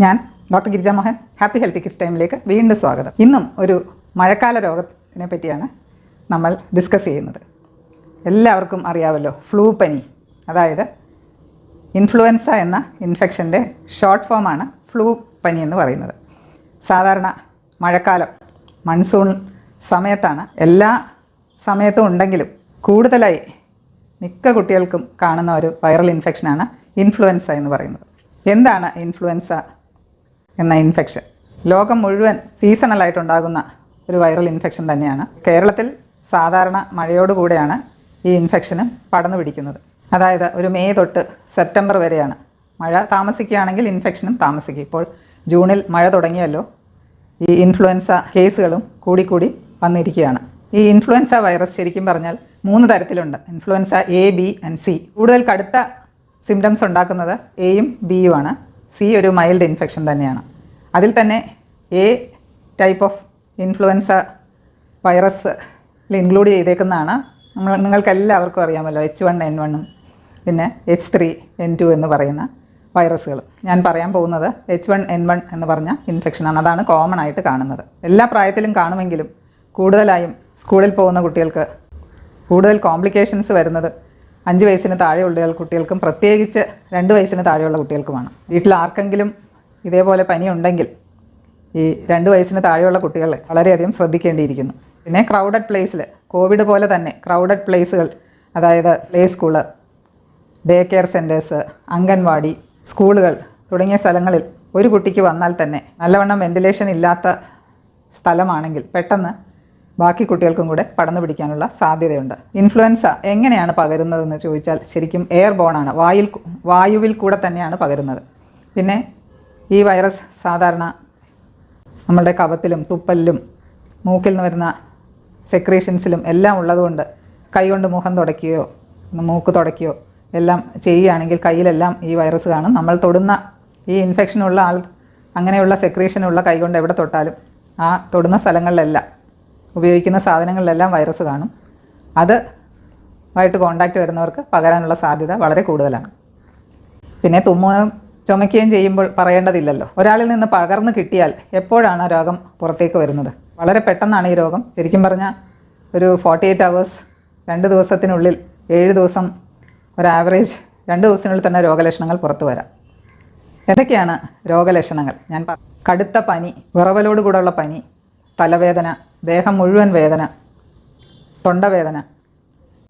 ഞാൻ doctor Girija Mohan happy healthy kids ടൈമിലേക്ക് വീണ്ടും സ്വാഗതം. ഇന്നും ഒരു മഴക്കാല രോഗത്തിനെ പറ്റിയാണ് നമ്മൾ ഡിസ്കസ് ചെയ്യുന്നത്. എല്ലാവർക്കും അറിയാമല്ലോ ഫ്ലൂ പനി. അതായത് ഇൻഫ്ലുവൻസ എന്ന ഇൻഫെക്ഷന്റെ ഷോർട്ട് ഫോമാണ് ഫ്ലൂ പനി എന്ന് പറയുന്നത്. സാധാരണ മഴക്കാലം മൺസൂൺ സമയത്താണ് എല്ലാ സമയത്തും ഉണ്ടെങ്കിലും കൂടുതലായി മിക്ക കുട്ടികൾക്കും കാണുന്ന ഒരു വൈറൽ ഇൻഫെക്ഷനാണ് ഇൻഫ്ലുവൻസ എന്ന് പറയുന്നത്. എന്താണ് ഇൻഫ്ലുവൻസ? എന്ന ഇൻഫെക്ഷൻ ലോകം മുഴുവൻ സീസണലായിട്ടുണ്ടാകുന്ന ഒരു വൈറൽ ഇൻഫെക്ഷൻ തന്നെയാണ്. കേരളത്തിൽ സാധാരണ മഴയോടുകൂടെയാണ് ഈ ഇൻഫെക്ഷനും പടന്നു പിടിക്കുന്നത്. അതായത് ഒരു മെയ് തൊട്ട് സെപ്റ്റംബർ വരെയാണ്. മഴ താമസിക്കുകയാണെങ്കിൽ ഇൻഫെക്ഷനും താമസിക്കും. ഇപ്പോൾ ജൂണിൽ മഴ തുടങ്ങിയല്ലോ. ഈ ഇൻഫ്ലുവൻസ കേസുകളും കൂടിക്കൂടി വന്നിരിക്കുകയാണ്. ഈ ഇൻഫ്ലുവൻസ വൈറസ് ശരിക്കും പറഞ്ഞാൽ മൂന്ന് തരത്തിലുണ്ട്. Influenza A B and C കൂടുതൽ കടുത്ത സിംറ്റംസ് ഉണ്ടാക്കുന്നത് എയും ബിയുമാണ് സി ഒരു മൈൽഡ് ഇൻഫെക്ഷൻ തന്നെയാണ്. അതിൽ തന്നെ A type of influenza virus include ചെയ്തേക്കുന്നതാണ്. നമ്മൾ നിങ്ങൾക്കെല്ലാവർക്കും അറിയാമല്ലോ എച്ച് വൺ എൻ വണ്ണും പിന്നെ എച്ച് ത്രീ എൻ ടു എന്ന് പറയുന്ന വൈറസുകൾ. ഞാൻ പറയാൻ പോകുന്നത് എച്ച് വൺ എൻ വൺ എന്ന് പറഞ്ഞ ഇൻഫെക്ഷനാണ്. അതാണ് കോമൺ ആയിട്ട് കാണുന്നത്. എല്ലാ പ്രായത്തിലും കാണുമെങ്കിലും കൂടുതലായും സ്കൂളിൽ പോകുന്ന കുട്ടികൾക്ക് കൂടുതൽ കോംപ്ലിക്കേഷൻസ് വരുന്നത് അഞ്ച് വയസ്സിന് താഴെയുള്ള കുട്ടികൾക്കും പ്രത്യേകിച്ച് രണ്ട് വയസ്സിന് താഴെയുള്ള കുട്ടികൾക്കുമാണ്. വീട്ടിൽ ആർക്കെങ്കിലും ഇതേപോലെ പനി ഉണ്ടെങ്കിൽ ഈ രണ്ട് വയസ്സിന് താഴെയുള്ള കുട്ടികൾ വളരെയധികം ശ്രദ്ധിക്കേണ്ടിയിരിക്കുന്നു. പിന്നെ ക്രൗഡഡ് പ്ലേസിൽ കോവിഡ് പോലെ തന്നെ ക്രൗഡഡ് പ്ലേസുകൾ അതായത് play school day care centres anganwadi സ്കൂളുകൾ തുടങ്ങിയ സ്ഥലങ്ങളിൽ ഒരു കുട്ടിക്ക് വന്നാൽ തന്നെ നല്ലവണ്ണം വെന്റിലേഷൻ ഇല്ലാത്ത സ്ഥലമാണെങ്കിൽ പെട്ടെന്ന് ബാക്കി കുട്ടികൾക്കും കൂടെ പടന്നു പിടിക്കാനുള്ള സാധ്യതയുണ്ട്. ഇൻഫ്ലുവൻസ എങ്ങനെയാണ് പകരുന്നതെന്ന് ചോദിച്ചാൽ ശരിക്കും എയർ ബോണാണ് വായിൽ വായുവിൽ കൂടെ തന്നെയാണ് പകരുന്നത്. പിന്നെ ഈ വൈറസ് സാധാരണ നമ്മളുടെ കവത്തിലും തുപ്പലിലും മൂക്കിൽ നിന്ന് വരുന്ന സെക്രീഷൻസിലും എല്ലാം ഉള്ളതുകൊണ്ട് കൈകൊണ്ട് മുഖം തുടയ്ക്കുകയോ മൂക്ക് തുടയ്ക്കുകയോ എല്ലാം ചെയ്യുകയാണെങ്കിൽ കയ്യിലെല്ലാം ഈ വൈറസ് കാണും. നമ്മൾ തൊടുന്ന ഈ ഇൻഫെക്ഷനുള്ള ആൾ അങ്ങനെയുള്ള സെക്രീഷനുള്ള കൈകൊണ്ട് എവിടെ തൊട്ടാലും ആ തൊടുന്ന സ്ഥലങ്ങളിലെല്ലാം ഉപയോഗിക്കുന്ന സാധനങ്ങളിലെല്ലാം വൈറസ് കാണും. അത് ആയിട്ട് കോണ്ടാക്റ്റ് വരുന്നവർക്ക് പകരാനുള്ള സാധ്യത വളരെ കൂടുതലാണ്. പിന്നെ തുമ്മുകയും ചുമയ്ക്കുകയും ചെയ്യുമ്പോൾ പറയേണ്ടതില്ലല്ലോ. ഒരാളിൽ നിന്ന് പകർന്നു കിട്ടിയാൽ എപ്പോഴാണ് ആ രോഗം പുറത്തേക്ക് വരുന്നത്? വളരെ പെട്ടെന്നാണ് ഈ രോഗം. ശരിക്കും പറഞ്ഞാൽ ഒരു ഫോർട്ടി എയ്റ്റ് അവേഴ്സ് രണ്ട് ദിവസത്തിനുള്ളിൽ ഏഴ് ദിവസം ഒരു ആവറേജ് രണ്ട് ദിവസത്തിനുള്ളിൽ തന്നെ രോഗലക്ഷണങ്ങൾ പുറത്തു വരാം. എന്തൊക്കെയാണ് രോഗലക്ഷണങ്ങൾ? ഞാൻ കടുത്ത പനി വിറവലോട് കൂടെയുള്ള പനി തലവേദന ദേഹം മുഴുവൻ വേദന തൊണ്ടവേദന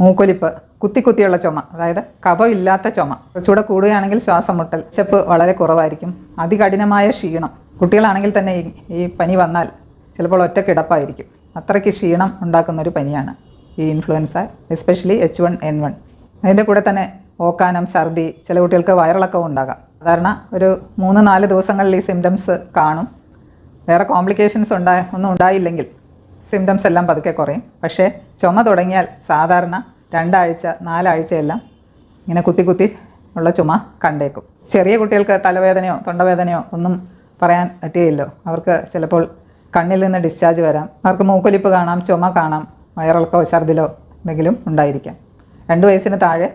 മൂക്കൊലിപ്പ് കുത്തി കുത്തിയുള്ള ചുമ അതായത് കഫമില്ലാത്ത ചുമ. ചൂട് കൂടുകയാണെങ്കിൽ ശ്വാസം മുട്ടൽ ചെപ്പ് വളരെ കുറവായിരിക്കും. അതികഠിനമായ ക്ഷീണം. കുട്ടികളാണെങ്കിൽ തന്നെ ഈ പനി വന്നാൽ ചിലപ്പോൾ ഒറ്റ കിടപ്പായിരിക്കും. അത്രയ്ക്ക് ക്ഷീണം ഉണ്ടാക്കുന്ന ഒരു പനിയാണ് ഈ influenza especially H one N one അതിന്റെ കൂടെ തന്നെ ഓക്കാനം ഛർദി ചില കുട്ടികൾക്ക് വയറിളക്കവും ഉണ്ടാകാം. സാധാരണ ഒരു മൂന്ന് നാല് ദിവസങ്ങളിൽ ഈ സിംറ്റംസ് കാണും. വേറെ കോംപ്ലിക്കേഷൻസ് ഉണ്ടായ ഒന്നും ഉണ്ടായില്ലെങ്കിൽ സിംറ്റംസ് എല്ലാം പതുക്കെ കുറയും. പക്ഷേ ചുമ തുടങ്ങിയാൽ സാധാരണ രണ്ടാഴ്ച നാലാഴ്ചയെല്ലാം ഇങ്ങനെ കുത്തി കുത്തി ഉള്ള ചുമ കണ്ടേക്കും. ചെറിയ കുട്ടികൾക്ക് തലവേദനയോ തൊണ്ടവേദനയോ ഒന്നും പറയാൻ പറ്റുകയില്ലോ അവർക്ക് ചിലപ്പോൾ കണ്ണിൽ നിന്ന് ഡിസ്ചാർജ് വരാം. അവർക്ക് മൂക്കൊലിപ്പ് കാണാം ചുമ കാണാം വയറിളക്കോ ഛർദിലോ എന്തെങ്കിലും ഉണ്ടായിരിക്കാം. രണ്ട് വയസ്സിന് താഴെ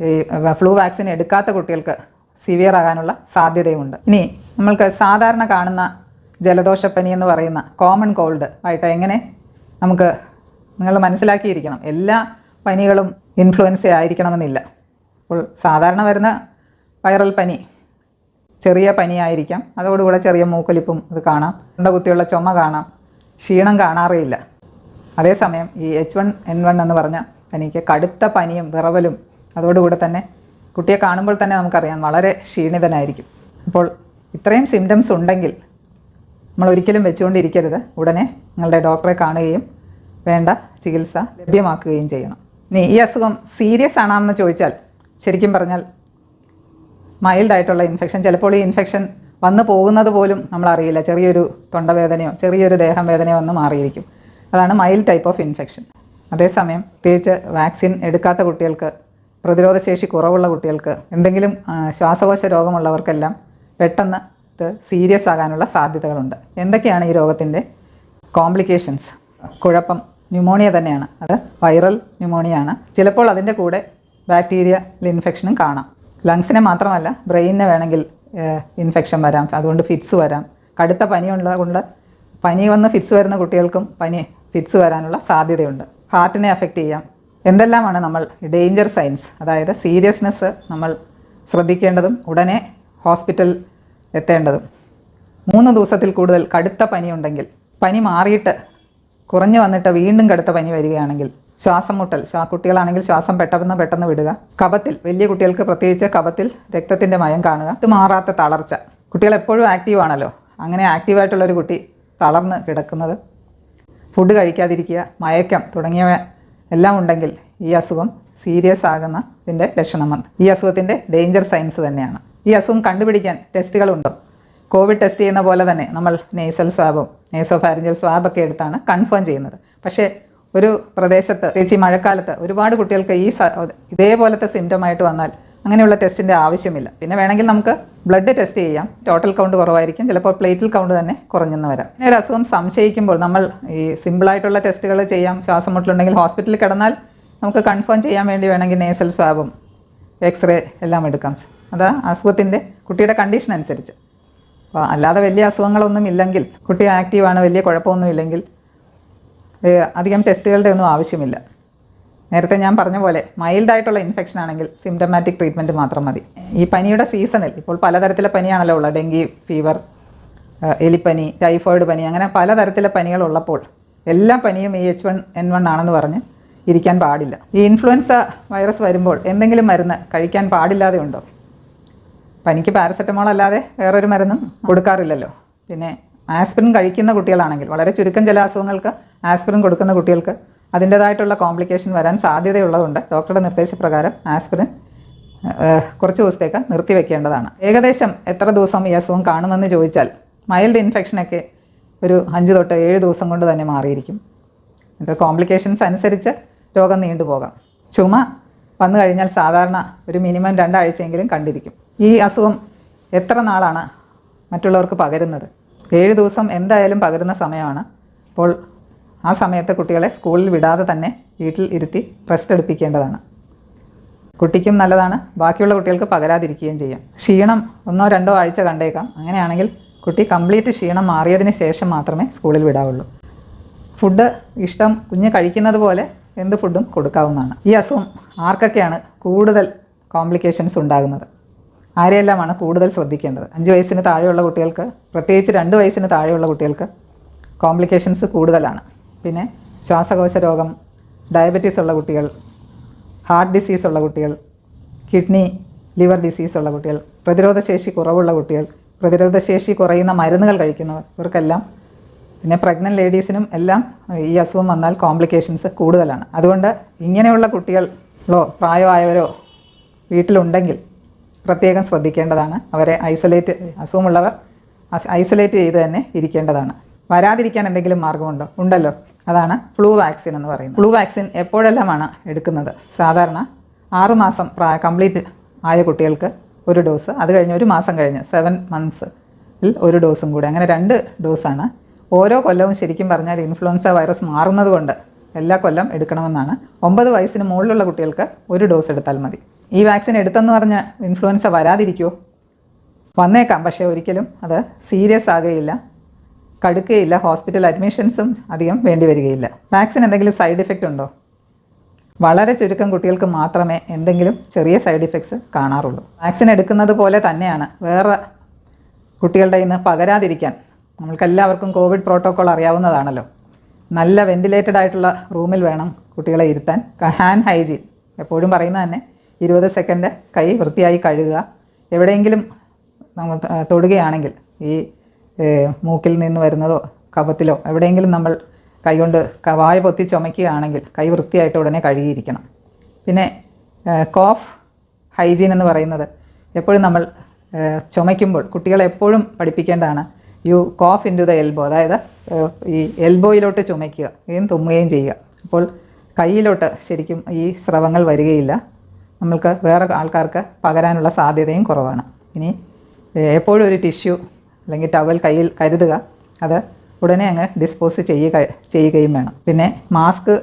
ഈ ഫ്ലൂ വാക്സിൻ എടുക്കാത്ത കുട്ടികൾക്ക് സിവിയർ ആകാനുള്ള സാധ്യതയുമുണ്ട് ഇനി നമ്മൾക്ക് സാധാരണ കാണുന്ന ജലദോഷപ്പനി എന്ന് പറയുന്ന കോമൺ കോൾഡ് ആയിട്ട് എങ്ങനെ നമുക്ക് നിങ്ങൾ മനസ്സിലാക്കിയിരിക്കണം. എല്ലാ പനികളും ഇൻഫ്ലുവൻസ ആയിരിക്കണമെന്നില്ല. അപ്പോൾ സാധാരണ വരുന്ന വൈറൽ പനി ചെറിയ പനിയായിരിക്കാം. അതോടുകൂടെ ചെറിയ മൂക്കൊലിപ്പും ഇത് കാണാം. തൊണ്ട കുത്തിയുള്ള ചുമ കാണാം. ക്ഷീണം കാണാറേയില്ല. അതേസമയം ഈ എച്ച് വൺ എൻ വൺ എന്ന് പറഞ്ഞ പനിക്ക് കടുത്ത പനിയും വിറവലും അതോടുകൂടെ തന്നെ കുട്ടിയെ കാണുമ്പോൾ തന്നെ നമുക്കറിയാം വളരെ ക്ഷീണിതനായിരിക്കും. അപ്പോൾ ഇത്രയും സിംറ്റംസ് ഉണ്ടെങ്കിൽ നമ്മൾ ഒരിക്കലും വെച്ചുകൊണ്ടിരിക്കരുത്. ഉടനെ നിങ്ങളുടെ ഡോക്ടറെ കാണുകയും വേണ്ട ചികിത്സ ലഭ്യമാക്കുകയും ചെയ്യണം. ഇനി ഈ അസുഖം സീരിയസ് ആണെന്ന് ചോദിച്ചാൽ ശരിക്കും പറഞ്ഞാൽ മൈൽഡായിട്ടുള്ള ഇൻഫെക്ഷൻ ചിലപ്പോൾ ഈ ഇൻഫെക്ഷൻ വന്നു പോകുന്നത് പോലും നമ്മളറിയില്ല. ചെറിയൊരു തൊണ്ടവേദനയോ ചെറിയൊരു ദേഹം വേദനയോ വന്ന് മാറിയിരിക്കും. അതാണ് മൈൽഡ് ടൈപ്പ് ഓഫ് ഇൻഫെക്ഷൻ അതേസമയം പ്രത്യേകിച്ച് വാക്സിൻ എടുക്കാത്ത കുട്ടികൾക്ക് പ്രതിരോധശേഷി കുറവുള്ള കുട്ടികൾക്ക് എന്തെങ്കിലും ശ്വാസകോശ രോഗമുള്ളവർക്കെല്ലാം പെട്ടെന്ന് ഇത് സീരിയസ് ആകാനുള്ള സാധ്യതകളുണ്ട്. എന്തൊക്കെയാണ് ഈ രോഗത്തിന്റെ കോംപ്ലിക്കേഷൻസ് കുഴപ്പം ന്യൂമോണിയ തന്നെയാണ്. അത് വൈറൽ ന്യൂമോണിയ ആണ്. ചിലപ്പോൾ അതിന്റെ കൂടെ ബാക്ടീരിയൽ ഇൻഫെക്ഷനും കാണാം. ലങ്സിനെ മാത്രമല്ല ബ്രെയിനിനെ വേണമെങ്കിൽ ഇൻഫെക്ഷൻ വരാം. അതുകൊണ്ട് ഫിറ്റ്സ് വരാം. കടുത്ത പനിയുള്ള കൊണ്ട് പനി വന്ന് ഫിറ്റ്സ് വരുന്ന കുട്ടികൾക്കും പനി ഫിറ്റ്സ് വരാനുള്ള സാധ്യതയുണ്ട്. ഹാർട്ടിനെ അഫക്റ്റ് ചെയ്യാം. എന്തെല്ലാമാണ് നമ്മൾ ഡേഞ്ചർ സൈൻസ് അതായത് സീരിയസ്നെസ് നമ്മൾ ശ്രദ്ധിക്കേണ്ടതും ഉടനെ ഹോസ്പിറ്റൽ എത്തേണ്ടതും. മൂന്ന് ദിവസത്തിൽ കൂടുതൽ കടുത്ത പനിയുണ്ടെങ്കിൽ പനി മാറിയിട്ട് കുറഞ്ഞു വന്നിട്ട് വീണ്ടും കടുത്ത പനി വരികയാണെങ്കിൽ ശ്വാസം മുട്ടൽ ശ്വാ കുട്ടികളാണെങ്കിൽ ശ്വാസം പെട്ടെന്ന് പെട്ടെന്ന് വിടുക. കപത്തിൽ വലിയ കുട്ടികൾക്ക് പ്രത്യേകിച്ച് കപത്തിൽ രക്തത്തിന്റെ മയം കാണുക. ഇത് മാറാത്ത തളർച്ച. കുട്ടികൾ എപ്പോഴും ആക്റ്റീവ് ആണല്ലോ. അങ്ങനെ ആക്റ്റീവായിട്ടുള്ളൊരു കുട്ടി തളർന്ന് കിടക്കുന്നത്. ഫുഡ് കഴിക്കാതിരിക്കുക മയക്കം തുടങ്ങിയവ എല്ലാം ഉണ്ടെങ്കിൽ ഈ അസുഖം സീരിയസ് ആകുന്നതിന്റെ ലക്ഷണമാണ് ഈ അസുഖത്തിന്റെ ഡേഞ്ചർ സയൻസ് തന്നെയാണ്. ഈ അസുഖം കണ്ടുപിടിക്കാൻ ടെസ്റ്റുകളുണ്ടോ. കോവിഡ് ടെസ്റ്റ് ചെയ്യുന്ന പോലെ തന്നെ നമ്മൾ നേസൽ സ്വാബും നേസോ ഫാരിഞ്ചൽ സ്വാബൊക്കെ എടുത്താണ് കൺഫേം ചെയ്യുന്നത്. പക്ഷേ ഒരു പ്രദേശത്ത് പ്രത്യേകിച്ച് ഈ മഴക്കാലത്ത് ഒരുപാട് കുട്ടികൾക്ക് ഈ ഇതേപോലത്തെ സിംറ്റം ആയിട്ട് വന്നാൽ അങ്ങനെയുള്ള ടെസ്റ്റിന്റെ ആവശ്യമില്ല. പിന്നെ വേണമെങ്കിൽ നമുക്ക് ബ്ലഡ് ടെസ്റ്റ് ചെയ്യാം. ടോട്ടൽ കൗണ്ട് കുറവായിരിക്കും. ചിലപ്പോൾ പ്ലേറ്റിൽ കൗണ്ട് തന്നെ കുറഞ്ഞെന്ന് വരാം. പിന്നെ ഒരു അസുഖം സംശയിക്കുമ്പോൾ നമ്മൾ ഈ സിമ്പിളായിട്ടുള്ള ടെസ്റ്റുകൾ ചെയ്യാം. ശ്വാസം മുട്ടലുണ്ടെങ്കിൽ ഹോസ്പിറ്റലിൽ കിടന്നാൽ നമുക്ക് കൺഫേം ചെയ്യാൻ വേണ്ടി വേണമെങ്കിൽ നേസൽ സ്വാബും എക്സ്റേ എല്ലാം എടുക്കാം. അത് അസുഖത്തിന്റെ കുട്ടിയുടെ കണ്ടീഷൻ അനുസരിച്ച്. അപ്പോൾ അല്ലാതെ വലിയ അസുഖങ്ങളൊന്നും ഇല്ലെങ്കിൽ കുട്ടി ആക്റ്റീവാണ് വലിയ കുഴപ്പമൊന്നും ഇല്ലെങ്കിൽ അധികം ടെസ്റ്റുകളുടെ ഒന്നും ആവശ്യമില്ല. നേരത്തെ ഞാൻ പറഞ്ഞ പോലെ മൈൽഡായിട്ടുള്ള ഇൻഫെക്ഷൻ ആണെങ്കിൽ സിംറ്റമാറ്റിക് ട്രീറ്റ്മെന്റ് മാത്രം മതി. ഈ പനിയുടെ സീസണിൽ ഇപ്പോൾ പലതരത്തിലെ പനിയാണല്ലോ ഉള്ളത്. ഡെങ്കി ഫീവർ എലിപ്പനി ടൈഫോയിഡ് പനി അങ്ങനെ പലതരത്തിലെ പനികളുള്ളപ്പോൾ എല്ലാ പനിയും ഈ എച്ച് വൺ എൻ വൺ ആണെന്ന് പറഞ്ഞ് ഇരിക്കാൻ പാടില്ല. ഈ ഇൻഫ്ലുവൻസ വൈറസ് വരുമ്പോൾ എന്തെങ്കിലും മരുന്ന് കഴിക്കാൻ പാടില്ലാതെ ഉണ്ടോ? പനിക്ക് പാരസെറ്റമോൾ അല്ലാതെ വേറൊരു മരുന്നും കൊടുക്കാറില്ലല്ലോ. പിന്നെ ആസ്പിരിൻ കഴിക്കുന്ന കുട്ടികളാണെങ്കിൽ വളരെ ചുരുക്കം ചില അസുഖങ്ങൾക്ക് ആസ്പിരിൻ കൊടുക്കുന്ന കുട്ടികൾക്ക് അതിന്റേതായിട്ടുള്ള കോംപ്ലിക്കേഷൻ വരാൻ സാധ്യതയുള്ളതുകൊണ്ട് ഡോക്ടറുടെ നിർദ്ദേശപ്രകാരം ആസ്പിരിൻ കുറച്ച് ദിവസത്തേക്ക് നിർത്തിവെക്കേണ്ടതാണ് ഏകദേശം എത്ര ദിവസം ഈ അസുഖം കാണുമെന്ന് ചോദിച്ചാൽ മൈൽഡ് ഇൻഫെക്ഷനൊക്കെ ഒരു അഞ്ച് തൊട്ട് ഏഴ് ദിവസം കൊണ്ട് തന്നെ മാറിയിരിക്കും. ഇത് കോംപ്ലിക്കേഷൻസ് അനുസരിച്ച് രോഗം നീണ്ടുപോകാം. ചുമ വന്നു കഴിഞ്ഞാൽ സാധാരണ ഒരു മിനിമം രണ്ടാഴ്ചയെങ്കിലും കണ്ടിരിക്കും. ഈ അസുഖം എത്ര നാളാണ് മറ്റുള്ളവർക്ക് പകരുന്നത്? ഏഴ് ദിവസം എന്തായാലും പകരുന്ന സമയമാണ്. അപ്പോൾ ആ സമയത്ത് കുട്ടികളെ സ്കൂളിൽ വിടാതെ തന്നെ വീട്ടിൽ ഇരുത്തി റെസ്റ്റ് എടുപ്പിക്കേണ്ടതാണ്. കുട്ടിക്കും നല്ലതാണ്. ബാക്കിയുള്ള കുട്ടികൾക്ക് പകരാതിരിക്കുകയും ചെയ്യാം. ക്ഷീണം ഒന്നോ രണ്ടോ ആഴ്ച കണ്ടേക്കാം. അങ്ങനെയാണെങ്കിൽ കുട്ടി കംപ്ലീറ്റ് ക്ഷീണം മാറിയതിന് ശേഷം മാത്രമേ സ്കൂളിൽ വിടാവുള്ളൂ. ഫുഡ് ഇഷ്ടം കുഞ്ഞ് കഴിക്കുന്നത് പോലെ എന്ത് ഫുഡും കൊടുക്കാവുന്നതാണ്. ഈ അസുഖം ആർക്കൊക്കെയാണ് കൂടുതൽ കോംപ്ലിക്കേഷൻസ് ഉണ്ടാകുന്നത്? ആരെയെല്ലാമാണ് കൂടുതൽ ശ്രദ്ധിക്കേണ്ടത്? അഞ്ച് വയസ്സിന് താഴെയുള്ള കുട്ടികൾക്ക് പ്രത്യേകിച്ച് രണ്ട് വയസ്സിന് താഴെയുള്ള കുട്ടികൾക്ക് കോംപ്ലിക്കേഷൻസ് കൂടുതലാണ്. പിന്നെ ശ്വാസകോശ രോഗം ഡയബറ്റീസ് ഉള്ള കുട്ടികൾ ഹാർട്ട് ഡിസീസ് ഉള്ള കുട്ടികൾ കിഡ്നി ലിവർ ഡിസീസ് ഉള്ള കുട്ടികൾ പ്രതിരോധശേഷി കുറവുള്ള കുട്ടികൾ പ്രതിരോധശേഷി കുറയുന്ന മരുന്നുകൾ കഴിക്കുന്നവർ ഇവർക്കെല്ലാം പിന്നെ പ്രഗ്നന്റ് ലേഡീസിനും എല്ലാം ഈ അസുഖം വന്നാൽ കോംപ്ലിക്കേഷൻസ് കൂടുതലാണ്. അതുകൊണ്ട് ഇങ്ങനെയുള്ള കുട്ടികളോ പ്രായമായവരോ വീട്ടിലുണ്ടെങ്കിൽ പ്രത്യേകം ശ്രദ്ധിക്കേണ്ടതാണ്. അവരെ ഐസൊലേറ്റ് അസുഖമുള്ളവർ ഐസൊലേറ്റ് ചെയ്ത് തന്നെ ഇരിക്കേണ്ടതാണ്. വരാതിരിക്കാൻ എന്തെങ്കിലും മാർഗമുണ്ടോ? ഉണ്ടല്ലോ. അതാണ് ഫ്ലൂ വാക്സിൻ എന്ന് പറയുന്നത്. ഫ്ലൂ വാക്സിൻ എപ്പോഴെല്ലാമാണ് എടുക്കുന്നത്? സാധാരണ ആറുമാസം പ്രായ കംപ്ലീറ്റ് ആയ കുട്ടികൾക്ക് ഒരു ഡോസ് അത് കഴിഞ്ഞ് ഒരു മാസം കഴിഞ്ഞ് സെവൻ മന്ത്സിൽ ഒരു ഡോസും കൂടി. അങ്ങനെ രണ്ട് ഡോസാണ്. ഓരോ കൊല്ലവും ശരിക്കും പറഞ്ഞാൽ ഇൻഫ്ലുവൻസ വൈറസ് മാറുന്നത് കൊണ്ട് എല്ലാ കൊല്ലം എടുക്കണമെന്നാണ്. ഒമ്പത് വയസ്സിന് മുകളിലുള്ള കുട്ടികൾക്ക് ഒരു ഡോസ് എടുത്താൽ മതി. ഈ വാക്സിൻ എടുത്തെന്ന് പറഞ്ഞ് ഇൻഫ്ലുവൻസ വരാതിരിക്കുമോ വന്നേക്കാം പക്ഷേ ഒരിക്കലും അത് സീരിയസ് ആകുകയില്ല. കടുക്കുകയില്ല ഹോസ്പിറ്റൽ അഡ്മിഷൻസും അധികം വേണ്ടി വരികയില്ല. വാക്സിൻ എന്തെങ്കിലും സൈഡ് ഇഫക്റ്റ് ഉണ്ടോ? വളരെ ചുരുക്കം കുട്ടികൾക്ക് മാത്രമേ എന്തെങ്കിലും ചെറിയ സൈഡ് ഇഫക്ട്സ് കാണാറുള്ളൂ. വാക്സിൻ എടുക്കുന്നത് പോലെ തന്നെയാണ് വേറെ കുട്ടികളുടെ ഇന്ന് പകരാതിരിക്കാൻ. നമ്മൾക്കെല്ലാവർക്കും കോവിഡ് പ്രോട്ടോക്കോൾ അറിയാവുന്നതാണല്ലോ. നല്ല വെന്റിലേറ്റഡ് ആയിട്ടുള്ള റൂമിൽ വേണം കുട്ടികളെ ഇരുത്താൻ. ഹാൻഡ് ഹൈജീൻ എപ്പോഴും പറയുന്നത് തന്നെ ഇരുപത് സെക്കൻഡ് കൈ വൃത്തിയായി കഴുകുക. എവിടെയെങ്കിലും നമ്മൾ തൊടുകയാണെങ്കിൽ ഈ മൂക്കിൽ നിന്ന് വരുന്നതോ കഫത്തിലോ എവിടെയെങ്കിലും നമ്മൾ കൈകൊണ്ട് വായ പൊത്തി ചുമയ്ക്കുകയാണെങ്കിൽ കൈ വൃത്തിയായിട്ട് ഉടനെ കഴുകിയിരിക്കണം. പിന്നെ കോഫ് ഹൈജീൻ എന്ന് പറയുന്നത് എപ്പോഴും നമ്മൾ ചുമയ്ക്കുമ്പോൾ കുട്ടികളെ എപ്പോഴും പഠിപ്പിക്കേണ്ടതാണ്. You cough in to the elbow അതായത് ഈ എൽബോയിലോട്ട് ചുമയ്ക്കുക ഇതും തുമ്മുകയും ചെയ്യുക. അപ്പോൾ കയ്യിലോട്ട് ശരിക്കും ഈ സ്രവങ്ങൾ വരികയില്ല. നമ്മൾക്ക് വേറെ ആൾക്കാർക്ക് പകരാനുള്ള സാധ്യതയും കുറവാണ്. ഇനി എപ്പോഴും ഒരു ടിഷ്യൂ അല്ലെങ്കിൽ ടവൽ കയ്യിൽ കരുതുക. അത് ഉടനെ അങ്ങ് ഡിസ്പോസ് ചെയ്യുക ചെയ്യുകയും വേണം. പിന്നെ മാസ്ക്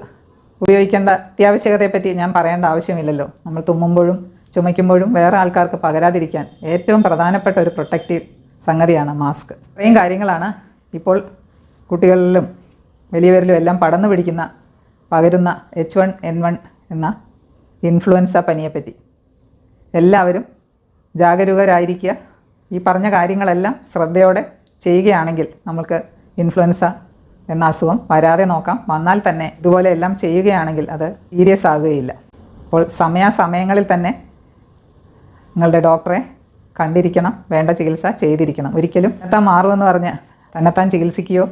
ഉപയോഗിക്കേണ്ട അത്യാവശ്യകതയെപ്പറ്റി ഞാൻ പറയേണ്ട ആവശ്യമില്ലല്ലോ. നമ്മൾ തുമ്മുമ്പോഴും ചുമയ്ക്കുമ്പോഴും വേറെ ആൾക്കാർക്ക് പകരാതിരിക്കാൻ ഏറ്റവും പ്രധാനപ്പെട്ട ഒരു പ്രൊട്ടക്റ്റീവ് സംഗതിയാണ് മാസ്ക്. ഇത്രയും കാര്യങ്ങളാണ് ഇപ്പോൾ കുട്ടികളിലും വലിയവരിലും എല്ലാം പടന്നു പിടിക്കുന്ന പകരുന്ന എച്ച് വൺ എൻ വൺ എന്ന ഇൻഫ്ലുവൻസ പനിയെപ്പറ്റി എല്ലാവരും ജാഗരൂകരായിരിക്കുക. ഈ പറഞ്ഞ കാര്യങ്ങളെല്ലാം ശ്രദ്ധയോടെ ചെയ്യുകയാണെങ്കിൽ നമുക്ക് ഇൻഫ്ലുവൻസ എന്ന അസുഖം വരാതെ നോക്കാം. വന്നാൽ തന്നെ ഇതുപോലെ എല്ലാം ചെയ്യുകയാണെങ്കിൽ അത് സീരിയസ് ആകുകയില്ല. അപ്പോൾ സമയാസമയങ്ങളിൽ തന്നെ നിങ്ങളുടെ ഡോക്ടറെ കണ്ടിരിക്കണം വേണ്ട ചികിത്സ ചെയ്തിരിക്കണം. ഒരിക്കലും തന്നെത്താൻ മാറുമെന്ന് പറഞ്ഞ് തന്നെത്താൻ ചികിത്സിക്കുകയോ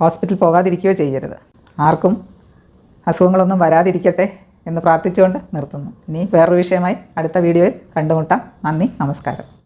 ഹോസ്പിറ്റൽ പോകാതിരിക്കുകയോ ചെയ്യരുത്. ആർക്കും അസുഖങ്ങളൊന്നും വരാതിരിക്കട്ടെ. എന്ന് പ്രാർത്ഥിച്ചുകൊണ്ട് നിർത്തുന്നു. ഇനി വേറൊരു വിഷയമായി അടുത്ത വീഡിയോയിൽ കണ്ടുമുട്ടാം. നന്ദി നമസ്കാരം.